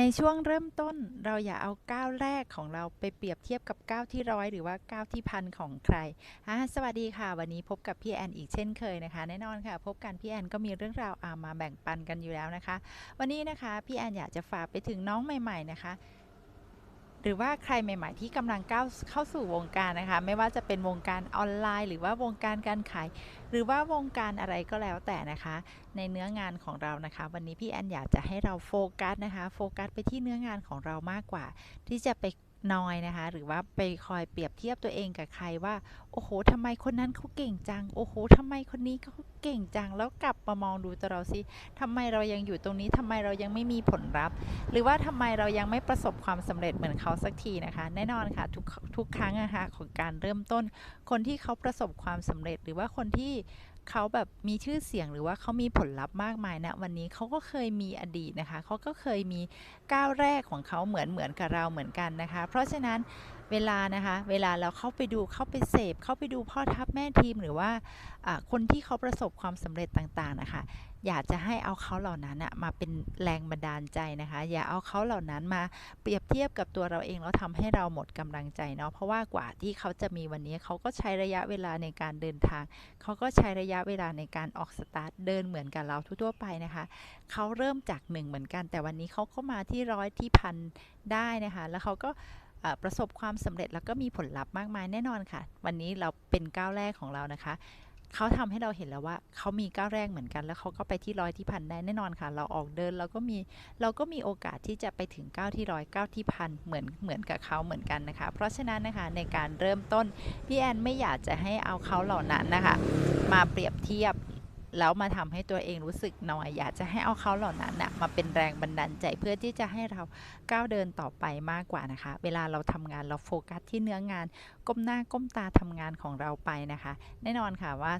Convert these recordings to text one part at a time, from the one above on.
ในช่วงเริ่มต้นเราอย่าเอาก้าวแรกของเราไปเปรียบเทียบกับก้าวที่ร้อยหรือว่าก้าวที่พันของใครอาสวัสดีค่ะ วันนี้พบกับพี่แอนอีกเช่นเคยนะคะ แน่นอนค่ะ พบกันพี่แอนก็มีเรื่องราวอามาแบ่งปันกันอยู่แล้วนะคะ วันนี้นะคะพี่แอนอยากจะฝากไปถึงน้องใหม่ ๆนะคะ หรือว่าใครใหม่ ๆ ที่กำลังก้าวเข้าสู่วงการนะคะ ไม่ว่าจะเป็นวงการออนไลน์ หรือว่าวงการการขาย หรือว่าวงการอะไรก็แล้วแต่นะคะ ในเนื้องานของเรานะคะ วันนี้พี่แอนอยากจะให้เราโฟกัสนะคะ โฟกัสไปที่เนื้องานของเรามากกว่า ที่จะไป นอยนะคะ หรือว่าไปคอยเปรียบเทียบตัวเองกับใครว่า โอ้โหทำไมคนนั้นเขาเก่งจัง โอ้โหทำไมคนนี้เขาเก่งจัง แล้วกลับมามองดูตัวเราสิทำไมเรายังอยู่ตรงนี้ทำไมเรายังไม่มีผลลัพธ์ หรือว่าทำไมเรายังไม่ประสบความสำเร็จเหมือนเขาสักทีนะคะ แน่นอนค่ะทุกทุกครั้งนะคะของการเริ่มต้น คนที่เขาประสบความสำเร็จ หรือว่าคนที่ เขาแบบมีชื่อเสียงหรือว่าเขามีผลลัพธ์มากมายนะวันนี้เขาก็เคยมีอดีตนะคะเขาก็เคยมีก้าวแรกของเขาเหมือนเหมือนกับเราเหมือนกันนะคะ เพราะฉะนั้นเวลานะคะเวลาเราเข้าไปดูเข้าไปเสพเข้าไปดูพ่อทัพแม่ทีมหรือว่าคนที่เขาประสบความสำเร็จต่างๆนะคะ อยากจะให้เอาเขาเหล่านั้นมาเป็นแรงบันดาลใจนะคะ อย่าเอาเขาเหล่านั้นมาเปรียบเทียบกับตัวเราเองแล้วทำให้เราหมดกำลังใจเนาะเพราะว่ากว่าที่เขาจะมีวันนี้เขาก็ใช้ระยะเวลาในการเดินทาง เขาก็ใช้ระยะเวลาในการออกสตาร์ทเดินเหมือนกับเราทั่วไปนะคะ เขาเริ่มจากหนึ่งเหมือนกัน แต่วันนี้เขาก็มาที่ร้อยที่พันได้นะคะ แล้วเขาก็ประสบความสำเร็จแล้วก็มีผลลัพธ์มากมายแน่นอนค่ะ วันนี้เราเป็นก้าวแรกของเรานะคะ เขาทำให้เราเห็นแล้วว่าเขามีก้าวแรกเหมือนกัน แล้วเขาก็ไปที่ร้อยที่พันได้แน่นอนค่ะ เราออกเดินเราก็มีเราก็มีโอกาสที่จะไปถึงก้าวที่ร้อยก้าวที่พันเหมือนเหมือนกับเขาเหมือนกันนะคะ เพราะฉะนั้นนะคะในการเริ่มต้นพี่แอนไม่อยากจะให้เอาเขาเหล่านั้นนะคะมาเปรียบเทียบ แล้วมาทำให้ตัวเองรู้สึกนอย อยากจะให้เอาเขาเหล่านั้นนะมาเป็นแรงบันดาลใจเพื่อที่จะให้เราก้าวเดินต่อไปมากกว่านะคะ เวลาเราทำงานเราโฟกัสที่เนื้องาน ก้มหน้าก้มตาทำงานของเราไปนะคะ แน่นอนค่ะว่า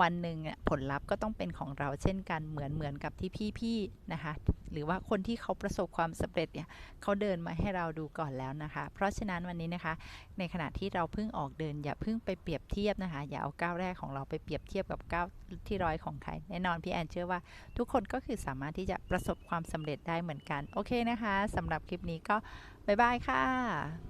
วันหนึ่งผลลัพธ์ก็ต้องเป็นของเราเช่นกันเหมือนเหมือนกับที่พี่ๆนะคะ หรือว่าคนที่เขาประสบความสำเร็จเนี่ยเขาเดินมาให้เราดูก่อนแล้วนะคะ เพราะฉะนั้นวันนี้นะคะ ในขณะที่เราเพิ่งออกเดินอย่าเพิ่งไปเปรียบเทียบนะคะ อย่าเอาก้าวแรกของเราไปเปรียบเทียบกับก้าวที่ร้อยของใคร แน่นอนพี่แอนเชื่อว่าทุกคนก็คือสามารถที่จะประสบความสำเร็จได้เหมือนกัน โอเคนะคะสำหรับคลิปนี้ก็บ๊ายบายค่ะ